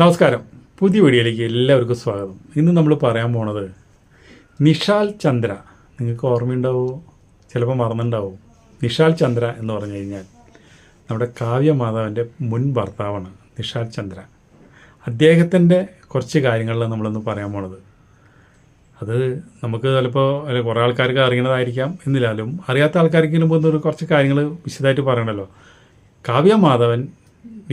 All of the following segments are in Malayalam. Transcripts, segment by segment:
നമസ്കാരം. പുതിയ വീഡിയോയിലേക്ക് എല്ലാവർക്കും സ്വാഗതം. ഇന്ന് നമ്മൾ പറയാൻ പോണത് നിഷാൽ ചന്ദ്ര. നിങ്ങൾക്ക് ഓർമ്മയുണ്ടാവുമോ ചിലപ്പോൾ മറന്നുണ്ടാവും. നിഷാൽ ചന്ദ്ര എന്ന് പറഞ്ഞു കഴിഞ്ഞാൽ നമ്മുടെ കാവ്യ മാധവന്റെ മുൻ ഭർത്താവാണ് നിഷാൽ ചന്ദ്ര. അദ്ദേഹത്തിന്റെ കുറച്ച് കാര്യങ്ങളിൽ നമ്മളൊന്ന് പറയാൻ പോണത്. അത് നമുക്ക് ചിലപ്പോൾ കുറേ ആൾക്കാർക്ക് അറിയണതായിരിക്കാം എന്നില്ലാലും അറിയാത്ത ആൾക്കാർക്ക് ഒന്ന് കുറച്ച് കാര്യങ്ങൾ വിശദമായിട്ട് പറയണമല്ലോ കാവ്യ മാധവൻ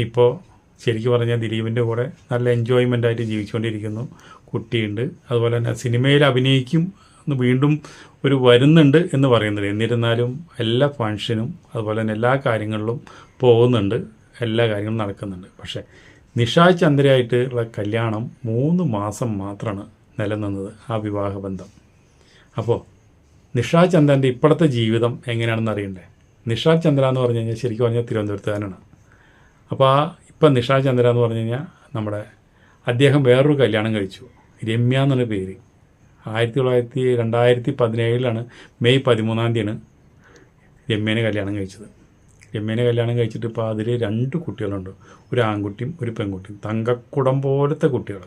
ഇപ്പോൾ ശരിക്കും പറഞ്ഞാൽ ദിലീപിന്റെ കൂടെ നല്ല എൻജോയ്മെന്റ് ആയിട്ട് ജീവിച്ചുകൊണ്ടിരിക്കുന്നു. കുട്ടിയുണ്ട്. അതുപോലെ തന്നെ സിനിമയിൽ അഭിനയിക്കും എന്ന് വീണ്ടും ഒരു വരുന്നുണ്ട് എന്ന് പറയുന്നുണ്ട്. എന്നിരുന്നാലും എല്ലാ ഫങ്ഷനും അതുപോലെ തന്നെ എല്ലാ കാര്യങ്ങളിലും പോകുന്നുണ്ട്. എല്ലാ കാര്യങ്ങളും നടക്കുന്നുണ്ട്. പക്ഷേ നിഷാ ചന്ദ്രയായിട്ടുള്ള കല്യാണം മൂന്ന് മാസം മാത്രമാണ് നിലനിന്നത് ആ വിവാഹബന്ധം. അപ്പോൾ നിഷാ ചന്ദ്രന്റെ ഇപ്പോഴത്തെ ജീവിതം എങ്ങനെയാണെന്ന് അറിയണ്ടേ? നിഷാ ചന്ദ്ര എന്ന് പറഞ്ഞു കഴിഞ്ഞാൽ ശരിക്കും പറഞ്ഞാൽ തിരുവനന്തപുരത്തുകാരനാണ്. അപ്പോൾ ആ ഇപ്പം നിഷാചന്ദ്ര എന്ന് പറഞ്ഞു കഴിഞ്ഞാൽ നമ്മുടെ അദ്ദേഹം വേറൊരു കല്യാണം കഴിച്ചു. രമ്യ എന്നാണ് പേര്. ആയിരത്തി തൊള്ളായിരത്തി രണ്ടായിരത്തി പതിനേഴിലാണ് മെയ് പതിമൂന്നാം തീയതിയാണ് രമ്യേനെ കല്യാണം കഴിച്ചത്. രമ്യേനെ കല്യാണം കഴിച്ചിട്ട് ഇപ്പോൾ അതിൽ രണ്ട് കുട്ടികളുണ്ട്. ഒരു ആൺകുട്ടിയും ഒരു പെൺകുട്ടിയും. തങ്കക്കുടം പോലത്തെ കുട്ടികൾ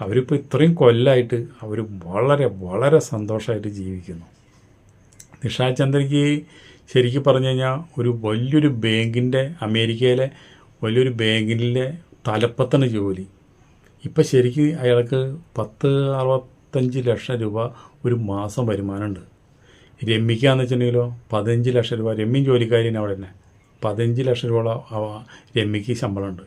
അവരിപ്പോൾ ഇത്രയും കൊല്ലമായിട്ട് അവർ വളരെ വളരെ സന്തോഷമായിട്ട് ജീവിക്കുന്നു. നിഷാ ചന്ദ്രയ്ക്ക് ശരിക്കും പറഞ്ഞു കഴിഞ്ഞാൽ ഒരു വലിയൊരു ബാങ്കിന്റെ അമേരിക്കയിലെ വലിയൊരു ബാങ്കിലെ തലപ്പത്തണ ജോലി. ഇപ്പം ശരിക്കും അയാൾക്ക് പത്ത് അറുപത്തഞ്ച് ലക്ഷം രൂപ ഒരു മാസം വരുമാനമുണ്ട്. രമ്യക്കാന്ന് വെച്ചിട്ടുണ്ടെങ്കിലോ പതിനഞ്ച് ലക്ഷം രൂപ. രമ്യം ജോലിക്കാരിന് അവിടെ തന്നെ പതിനഞ്ച് ലക്ഷം രൂപ രമ്യക്ക് ശമ്പളമുണ്ട്.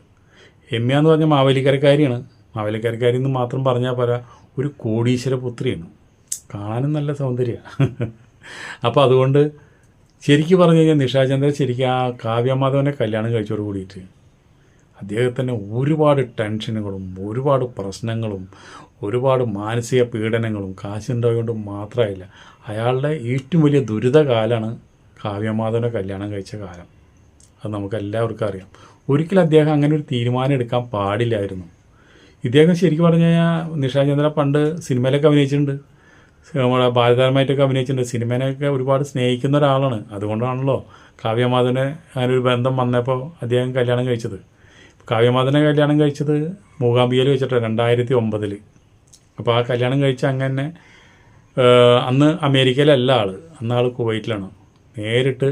രമ്യ എന്ന് പറഞ്ഞാൽ മാവേലിക്കരക്കാരിയാണ്. മാവേലിക്കരക്കാരി എന്ന് മാത്രം പറഞ്ഞാൽ പോരാ ഒരു കോടീശ്വര പുത്രിയാണ്. കാണാനും നല്ല സൗന്ദര്യമാണ് അപ്പോൾ അതുകൊണ്ട് ശരിക്കും പറഞ്ഞു കഴിഞ്ഞാൽ നിഷാചന്ദ്ര ശരിക്കും ആ കാവ്യമാധവനെ കല്യാണം കഴിച്ചോട് കൂടിയിട്ട് അദ്ദേഹത്തിന് ഒരുപാട് ടെൻഷനുകളും ഒരുപാട് പ്രശ്നങ്ങളും ഒരുപാട് മാനസിക പീഡനങ്ങളും കാശുണ്ടായതുകൊണ്ട് മാത്രമായില്ല അയാളുടെ ഏറ്റവും വലിയ ദുരിതകാലമാണ് കാവ്യമാധവനെ കല്യാണം കഴിച്ച കാലം. അത് നമുക്കെല്ലാവർക്കും അറിയാം. ഒരിക്കലും അദ്ദേഹം അങ്ങനെ ഒരു തീരുമാനം എടുക്കാൻ പാടില്ലായിരുന്നു. ഇദ്ദേഹം ശരിക്കും പറഞ്ഞു കഴിഞ്ഞാൽ നിഷാചന്ദ്ര പണ്ട് സിനിമയിലൊക്കെ അഭിനയിച്ചിട്ടുണ്ട്. നമ്മുടെ ബാലതാരമായിട്ടൊക്കെ അഭിനയിച്ചിട്ടുണ്ട്. സിനിമേനെയൊക്കെ ഒരുപാട് സ്നേഹിക്കുന്ന ഒരാളാണ്. അതുകൊണ്ടാണല്ലോ കാവ്യമാധവനെ അങ്ങനെ ഒരു ബന്ധം വന്നപ്പോൾ അദ്ദേഹം കല്യാണം കഴിച്ചത്. കാവ്യമാധവനെ കല്യാണം കഴിച്ചത് മൂകാംബികയിൽ വെച്ചിട്ടാണ് രണ്ടായിരത്തി ഒമ്പതിൽ അപ്പോൾ ആ കല്യാണം കഴിച്ച അങ്ങനെ അന്ന് അമേരിക്കയിലല്ല ആൾ അന്ന് ആൾ കുവൈറ്റിലാണ്. നേരിട്ട്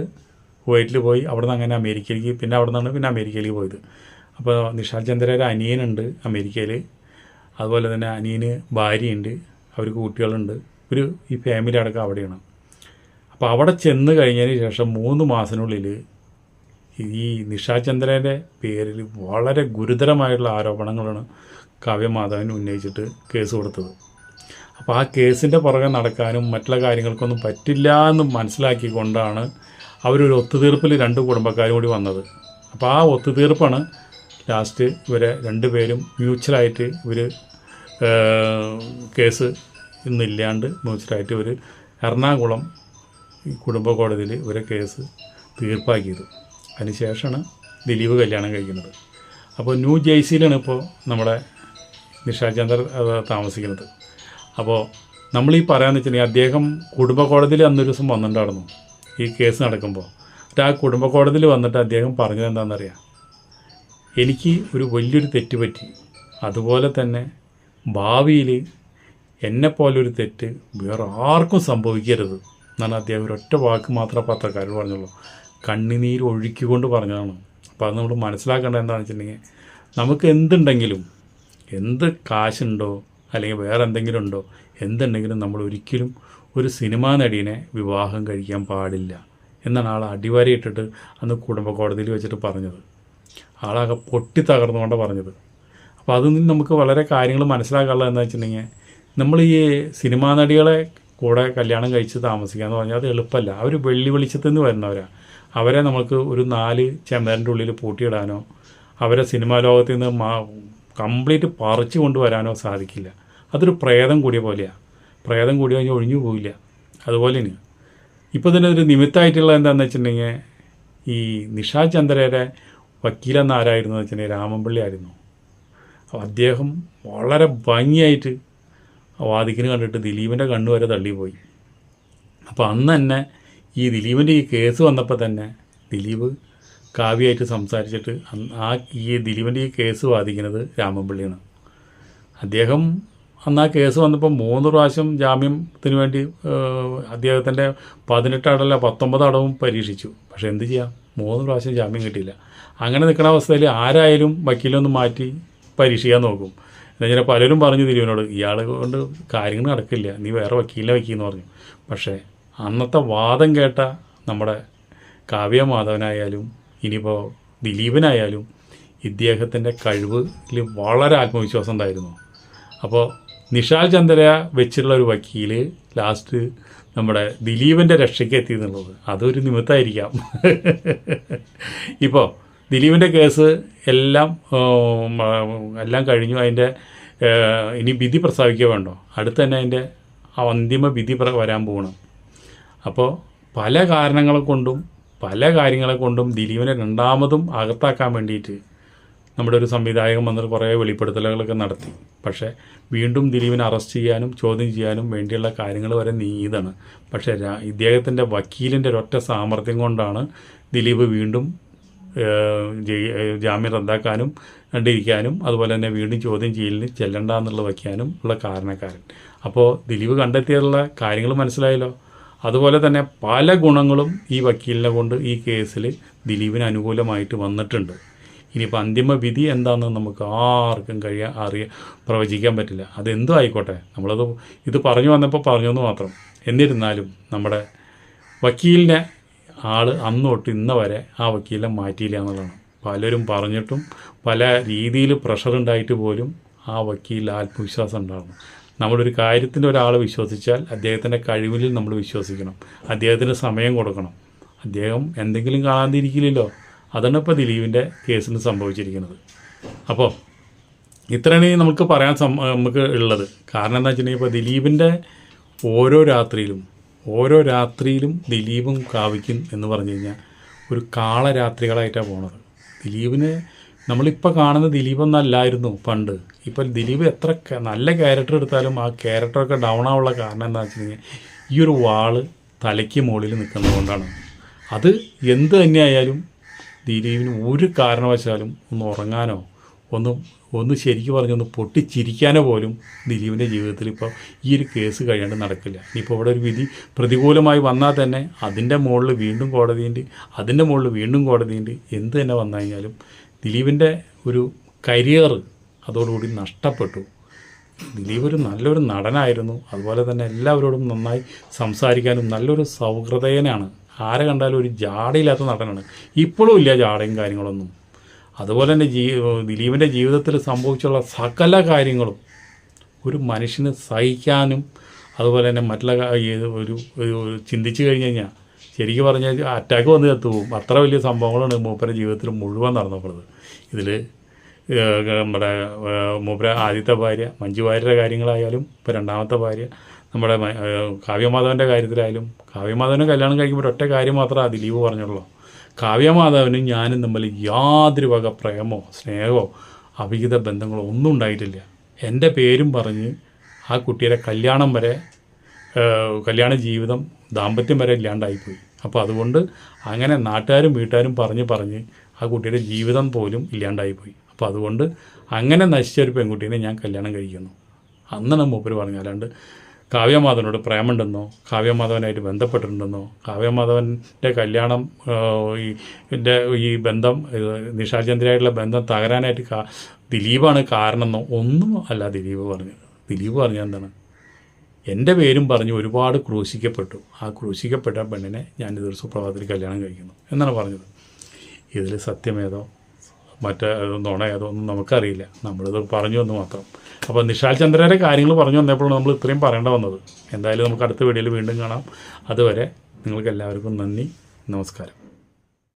കുവൈറ്റിൽ പോയി അവിടെ നിന്ന് അങ്ങനെ അമേരിക്കയിലേക്ക് പിന്നെ അവിടെ നിന്നാണ് പിന്നെ അമേരിക്കയിലേക്ക് പോയത്. അപ്പോൾ നിഷാൽ ചന്ദ്രയുടെ അനിയനുണ്ട് അമേരിക്കയിൽ അതുപോലെ തന്നെ അനിയന് ഭാര്യയുണ്ട് അവർക്ക് കുട്ടികളുണ്ട്. ഒരു ഈ ഫാമിലി അടക്കം അവിടെയാണ്. അപ്പോൾ അവിടെ ചെന്ന് കഴിഞ്ഞതിന് ശേഷം മൂന്ന് മാസത്തിനുള്ളിൽ ഈ നിഷാചന്ദ്രന്റെ പേരിൽ വളരെ ഗുരുതരമായിട്ടുള്ള ആരോപണങ്ങളാണ് കാവ്യമാധവൻ ഉന്നയിച്ചിട്ട് കേസ് കൊടുത്തത്. അപ്പോൾ ആ കേസിന്റെ പുറകെ നടക്കാനും മറ്റുള്ള കാര്യങ്ങൾക്കൊന്നും പറ്റില്ല എന്ന് മനസ്സിലാക്കിക്കൊണ്ടാണ് അവരൊരു ഒത്തുതീർപ്പിൽ രണ്ട് കുടുംബക്കാരും കൂടി വന്നത്. അപ്പോൾ ആ ഒത്തുതീർപ്പാണ് ലാസ്റ്റ് ഇവരെ രണ്ടുപേരും മ്യൂച്വലായിട്ട് ഇവർ കേസ് ഇന്നില്ലാണ്ട് മ്യൂച്വലായിട്ട് ഇവർ എറണാകുളം കുടുംബ കോടതിയിൽ ഇവരെ കേസ് തീർപ്പാക്കിയത്. അതിനുശേഷമാണ് ദിലീപ് കല്യാണം കഴിക്കുന്നത്. അപ്പോൾ ന്യൂ ജേഴ്സിയിലാണ് ഇപ്പോൾ നമ്മുടെ നിഷാചന്ദർ താമസിക്കുന്നത്. അപ്പോൾ നമ്മൾ ഈ പറയാന്ന് വെച്ചിട്ടുണ്ടെങ്കിൽ അദ്ദേഹം കുടുംബ കോടതിയിൽ അന്നൊരു ദിവസം വന്നിട്ടുണ്ടായിരുന്നു. ഈ കേസ് നടക്കുമ്പോൾ. എന്നിട്ട് ആ കുടുംബ കോടതിയിൽ വന്നിട്ട് അദ്ദേഹം പറഞ്ഞത് എന്താണെന്നറിയാം? എനിക്ക് ഒരു വലിയൊരു തെറ്റ് പറ്റി അതുപോലെ തന്നെ ഭാവിയിൽ എന്നെപ്പോലൊരു തെറ്റ് വേറെ ആർക്കും സംഭവിക്കരുത് എന്നാണ് അദ്ദേഹം ഒരൊറ്റ വാക്ക് മാത്രമേ പത്രക്കാരോട് പറഞ്ഞുള്ളൂ. കണ്ണുനീര് ഒഴുക്കിക്കൊണ്ട് പറഞ്ഞതാണ്. അപ്പോൾ അത് നമ്മൾ മനസ്സിലാക്കേണ്ടത് എന്താണെന്ന് വെച്ചിട്ടുണ്ടെങ്കിൽ നമുക്ക് എന്തുണ്ടെങ്കിലും എന്ത് കാശുണ്ടോ അല്ലെങ്കിൽ വേറെ എന്തെങ്കിലും ഉണ്ടോ എന്തുണ്ടെങ്കിലും നമ്മൾ ഒരിക്കലും ഒരു സിനിമാ നടിയെ വിവാഹം കഴിക്കാൻ പാടില്ല എന്നാണ് ആൾ അടിവരയിട്ടിട്ട് അന്ന് കുടുംബ കോടതിയിൽ വെച്ചിട്ട് പറഞ്ഞത്. ആളാകെ പൊട്ടി തകർന്നുകൊണ്ടാണ് പറഞ്ഞത്. അപ്പോൾ അതിൽ നിന്ന് നമുക്ക് വളരെ കാര്യങ്ങൾ മനസ്സിലാക്കാനുള്ളത് എന്താ വെച്ചിട്ടുണ്ടെങ്കിൽ നമ്മൾ ഈ സിനിമാ നടികളെ കൂടെ കല്യാണം കഴിച്ച് താമസിക്കുക എന്ന് പറഞ്ഞാൽ അത് എളുപ്പമല്ല. അവർ വെള്ളി വെളിച്ചത്തിൽ നിന്ന് വരുന്നവരാണ് അവരെ നമുക്ക് ഒരു നാല് ചെമ്മരന്റെ ഉള്ളിൽ പൂട്ടിയിടാനോ അവരെ സിനിമാ ലോകത്തിൽ നിന്ന് മാ കംപ്ലീറ്റ് പറിച്ചു കൊണ്ടുവരാനോ സാധിക്കില്ല. അതൊരു പ്രേതം കൂടിയ പോലെയാണ് പ്രേതം കൂടി കഴിഞ്ഞാൽ ഒഴിഞ്ഞു പോവില്ല. അതുപോലെ തന്നെ ഇപ്പോൾ തന്നെ ഒരു നിമിത്തമായിട്ടുള്ള എന്താണെന്ന് വെച്ചിട്ടുണ്ടെങ്കിൽ ഈ നിഷാ ചന്ദ്രയുടെ വക്കീലെന്ന് ആരായിരുന്നു വെച്ചിട്ടുണ്ടെങ്കിൽ രാമൻപിള്ളി ആയിരുന്നു. അദ്ദേഹം വളരെ ഭംഗിയായിട്ട് വാദിക്കിന് കണ്ടിട്ട് ദിലീപിന്റെ കണ്ണുവരെ തള്ളിപ്പോയി. അപ്പോൾ അന്ന് തന്നെ ഈ ദിലീപിന്റെ ഈ കേസ് വന്നപ്പോൾ തന്നെ ദിലീപ് കാവ്യമായിട്ട് സംസാരിച്ചിട്ട് ആ ഈ ദിലീപിന്റെ ഈ കേസ് വാദിക്കുന്നത് രാമൻപിള്ളിയാണ്. അദ്ദേഹം അന്ന് ആ കേസ് വന്നപ്പോൾ മൂന്ന് പ്രാവശ്യം ജാമ്യത്തിന് വേണ്ടി അദ്ദേഹത്തിന്റെ പതിനെട്ട് അടല്ല പത്തൊമ്പത് അടവും പരീക്ഷിച്ചു. പക്ഷേ എന്ത് ചെയ്യാം? മൂന്ന് പ്രാവശ്യം ജാമ്യം കിട്ടിയില്ല. അങ്ങനെ നിൽക്കുന്ന അവസ്ഥയിൽ ആരായാലും വക്കീലൊന്ന് മാറ്റി പരീക്ഷിക്കാൻ നോക്കും. എന്നുവെച്ചാൽ പലരും പറഞ്ഞു ദിലീപിനോട് ഇയാളെ കൊണ്ട് കാര്യങ്ങൾ നടക്കില്ല. നീ വേറെ വക്കീലിനെ വയ്ക്കിയെന്ന് പറഞ്ഞു. പക്ഷേ അന്നത്തെ വാദം കേട്ട നമ്മുടെ കാവ്യ മാധവനായാലും ഇനിയിപ്പോൾ ദിലീപനായാലും ഇദ്ദേഹത്തിന്റെ കഴിവിൽ വളരെ ആത്മവിശ്വാസം ഉണ്ടായിരുന്നു. അപ്പോൾ നിഷാൽ ചന്ദ്ര വെച്ചിട്ടുള്ള ഒരു വക്കീൽ ലാസ്റ്റ് നമ്മുടെ ദിലീപിന്റെ രക്ഷയ്ക്ക് എത്തി എന്നുള്ളത് അതൊരു നിമിത്തമായിരിക്കാം ഇപ്പോൾ ദിലീപിന്റെ കേസ് എല്ലാം എല്ലാം കഴിഞ്ഞു. അതിന്റെ ഇനി വിധി പ്രസ്താവിക്കുക വേണ്ടോ? അടുത്ത് തന്നെ അതിന്റെ അന്തിമ വിധി വരാൻ പോകണം അപ്പോൾ പല കാരണങ്ങളെ കൊണ്ടും പല കാര്യങ്ങളെ കൊണ്ടും ദിലീപിനെ രണ്ടാമതും അകത്താക്കാൻ വേണ്ടിയിട്ട് നമ്മുടെ ഒരു സംവിധായകൻ വന്നിട്ട് കുറേ വെളിപ്പെടുത്തലുകളൊക്കെ നടത്തി. പക്ഷേ വീണ്ടും ദിലീപിനെ അറസ്റ്റ് ചെയ്യാനും ചോദ്യം ചെയ്യാനും വേണ്ടിയുള്ള കാര്യങ്ങൾ വരെ നീതാണ്. പക്ഷേ ഇദ്ദേഹത്തിന്റെ വക്കീലിന്റെ ഒരൊറ്റ സാമർഥ്യം കൊണ്ടാണ് ദിലീപ് വീണ്ടും ജാമ്യം റദ്ദാക്കാനും കണ്ടിരിക്കാനും അതുപോലെ തന്നെ വീണ്ടും ചോദ്യം ചെയ്യലിന് ചെല്ലണ്ട എന്നുള്ള വയ്ക്കാനും ഉള്ള കാരണക്കാരൻ. അപ്പോൾ ദിലീപ് കണ്ടെത്തിയുള്ള കാര്യങ്ങൾ മനസ്സിലായല്ലോ? അതുപോലെ തന്നെ പല ഗുണങ്ങളും ഈ വക്കീലിനെ കൊണ്ട് ഈ കേസിൽ ദിലീപിന് അനുകൂലമായിട്ട് വന്നിട്ടുണ്ട്. ഇനിയിപ്പോൾ അന്തിമ വിധി എന്താണെന്ന് നമുക്ക് ആർക്കും കഴിയാൻ അറിയ പ്രവചിക്കാൻ പറ്റില്ല. അതെന്തും ആയിക്കോട്ടെ. നമ്മളത് ഇത് പറഞ്ഞു വന്നപ്പോൾ പറഞ്ഞു എന്ന് മാത്രം. എന്നിരുന്നാലും നമ്മുടെ വക്കീലിനെ ആൾ അന്നോട്ട് ഇന്ന് വരെ ആ വക്കീലിനെ മാറ്റിയില്ല എന്നുള്ളതാണ്. പലരും പറഞ്ഞിട്ടും പല രീതിയിൽ പ്രഷർ ഉണ്ടായിട്ട് പോലും ആ വക്കീൽ ആത്മവിശ്വാസം ഉണ്ടാകണം നമ്മളൊരു കാര്യത്തിന്റെ ഒരാൾ വിശ്വസിച്ചാൽ അദ്ദേഹത്തിന്റെ കഴിവിൽ നമ്മൾ വിശ്വസിക്കണം. അദ്ദേഹത്തിന് സമയം കൊടുക്കണം. അദ്ദേഹം എന്തെങ്കിലും കാണാതിരിക്കില്ലല്ലോ. അതാണ് ഇപ്പോൾ ദിലീപിന്റെ കേസിന് സംഭവിച്ചിരിക്കുന്നത്. അപ്പോൾ ഇത്രയാണ് നമുക്ക് പറയാൻ നമുക്ക് ഉള്ളത്. കാരണം എന്താ വെച്ചിട്ടുണ്ടെങ്കിൽ ഇപ്പോൾ ദിലീപിന്റെ ഓരോ രാത്രിയിലും ഓരോ രാത്രിയിലും ദിലീപും കാവിക്കും എന്ന് പറഞ്ഞു കഴിഞ്ഞാൽ ഒരു കാളരാത്രികളായിട്ടാണ് പോണത്. ദിലീപിന് നമ്മളിപ്പോൾ കാണുന്ന ദിലീപ് ഒന്നല്ലായിരുന്നു പണ്ട്. ഇപ്പോൾ ദിലീപ് എത്ര നല്ല ക്യാരക്ടർ എടുത്താലും ആ ക്യാരക്ടറൊക്കെ ഡൗൺ ആവാനുള്ള കാരണം എന്താ വെച്ചിട്ടുണ്ടെങ്കിൽ ഈ ഒരു വാൾ തലയ്ക്ക് മുകളിൽ നിൽക്കുന്നത് കൊണ്ടാണ്. അത് എന്ത് തന്നെയായാലും ദിലീപിന് ഒരു കാരണവശാലും ഒന്ന് ഉറങ്ങാനോ ഒന്ന് ഒന്ന് ശരിക്കും പറഞ്ഞൊന്ന് പൊട്ടിച്ചിരിക്കാനോ പോലും ദിലീപിന്റെ ജീവിതത്തിൽ ഇപ്പോൾ ഈ ഒരു കേസ് കഴിയാണ്ട് നടക്കില്ല. ഇനിയിപ്പോൾ ഇവിടെ ഒരു വിധി പ്രതികൂലമായി വന്നാൽ തന്നെ അതിന്റെ മുകളിൽ വീണ്ടും കോടതിയുണ്ട് അതിന്റെ മുകളിൽ വീണ്ടും കോടതിയുണ്ട് എന്ത് തന്നെ വന്നു കഴിഞ്ഞാലും ദിലീപിന്റെ ഒരു കരിയർ അതോടുകൂടി നഷ്ടപ്പെട്ടു. ദിലീപ് ഒരു നല്ലൊരു നടനായിരുന്നു. അതുപോലെ തന്നെ എല്ലാവരോടും നന്നായി സംസാരിക്കാനും നല്ലൊരു സൗഹൃദയനാണ്. ആരെ കണ്ടാലും ഒരു ജാടയില്ലാത്ത നടനാണ്. ഇപ്പോഴും ഇല്ല ജാടയും കാര്യങ്ങളൊന്നും. അതുപോലെ തന്നെ ജീ ദിലീപിന്റെ ജീവിതത്തിൽ സംഭവിച്ചുള്ള സകല കാര്യങ്ങളും ഒരു മനുഷ്യന് സഹിക്കാനും അതുപോലെ തന്നെ മറ്റുള്ള ഒരു ഒരു ചിന്തിച്ചു കഴിഞ്ഞു കഴിഞ്ഞാൽ ശരിക്കും പറഞ്ഞാൽ അറ്റാക്ക് വന്ന് എത്തുപോകും അത്ര വലിയ സംഭവങ്ങളാണ് മൂപ്പര ജീവിതത്തിൽ മുഴുവൻ നടന്നിട്ടുള്ളത് ഇതിൽ നമ്മുടെ മൂപ്പര ആദ്യത്തെ ഭാര്യ മഞ്ജു വാര്യരുടെ കാര്യങ്ങളായാലും ഇപ്പോൾ രണ്ടാമത്തെ ഭാര്യ നമ്മുടെ കാവ്യമാധവന്റെ കാര്യത്തിലായാലും കാവ്യമാധവനെ കല്യാണം കഴിക്കുമ്പോൾ ഒറ്റ കാര്യം മാത്രമേ ദിലീപ് പറഞ്ഞുള്ളൂ. കാവ്യമാധവനും ഞാനും തമ്മിൽ യാതൊരു വക പ്രേമോ സ്നേഹമോ അവിഹിത ബന്ധങ്ങളോ ഒന്നും ഉണ്ടായിട്ടില്ല. എന്റെ പേരും പറഞ്ഞ് ആ കുട്ടിയുടെ കല്യാണം വരെ കല്യാണ ജീവിതം ദാമ്പത്യം വരെ ഇല്ലാണ്ടായിപ്പോയി. അപ്പോൾ അതുകൊണ്ട് അങ്ങനെ നാട്ടുകാരും വീട്ടുകാരും പറഞ്ഞ് പറഞ്ഞ് ആ കുട്ടിയുടെ ജീവിതം പോലും ഇല്ലാണ്ടായിപ്പോയി. അപ്പോൾ അതുകൊണ്ട് അങ്ങനെ നശിച്ച ഒരു പെൺകുട്ടീനെ ഞാൻ കല്യാണം കഴിക്കുന്നു. അന്നാണ് മൂപ്പര് പറഞ്ഞു അല്ലാണ്ട് കാവ്യമാധവനോട് പ്രേമുണ്ടെന്നോ കാവ്യമാധവനായിട്ട് ബന്ധപ്പെട്ടിട്ടുണ്ടെന്നോ കാവ്യമാധവന്റെ കല്യാണം ഈ ഈ ബന്ധം നിഷാചന്ദ്രയായിട്ടുള്ള ചന്ദ്രയായിട്ടുള്ള ബന്ധം തകരാനായിട്ട് ദിലീപാണ് കാരണമെന്നോ ഒന്നും അല്ല ദിലീപ് പറഞ്ഞത്. ദിലീപ് പറഞ്ഞത് എന്താണ്? എന്റെ പേരും പറഞ്ഞ് ഒരുപാട് ക്രൂശിക്കപ്പെട്ടു. ആ ക്രൂശിക്കപ്പെട്ട പെണ്ണിനെ ഞാൻ ഇതൊരു സുപ്രഭാതത്തിൽ കല്യാണം കഴിക്കുന്നു എന്നാണ് പറഞ്ഞത്. ഇതിൽ സത്യമേതോ മറ്റേ നുണയേതോ ഒന്നും നമുക്കറിയില്ല. നമ്മളിത് പറഞ്ഞു എന്ന് മാത്രം. അപ്പോൾ നിഷാൽ ചന്ദ്രയുടെ കാര്യങ്ങൾ പറഞ്ഞു വന്നപ്പോഴാണ് നമ്മൾ ഇത്രയും പറയേണ്ട വന്നത്. എന്തായാലും നമുക്ക് അടുത്ത വീഡിയോയിൽ വീണ്ടും കാണാം. അതുവരെ നിങ്ങൾക്ക് എല്ലാവർക്കും നന്ദി നമസ്കാരം.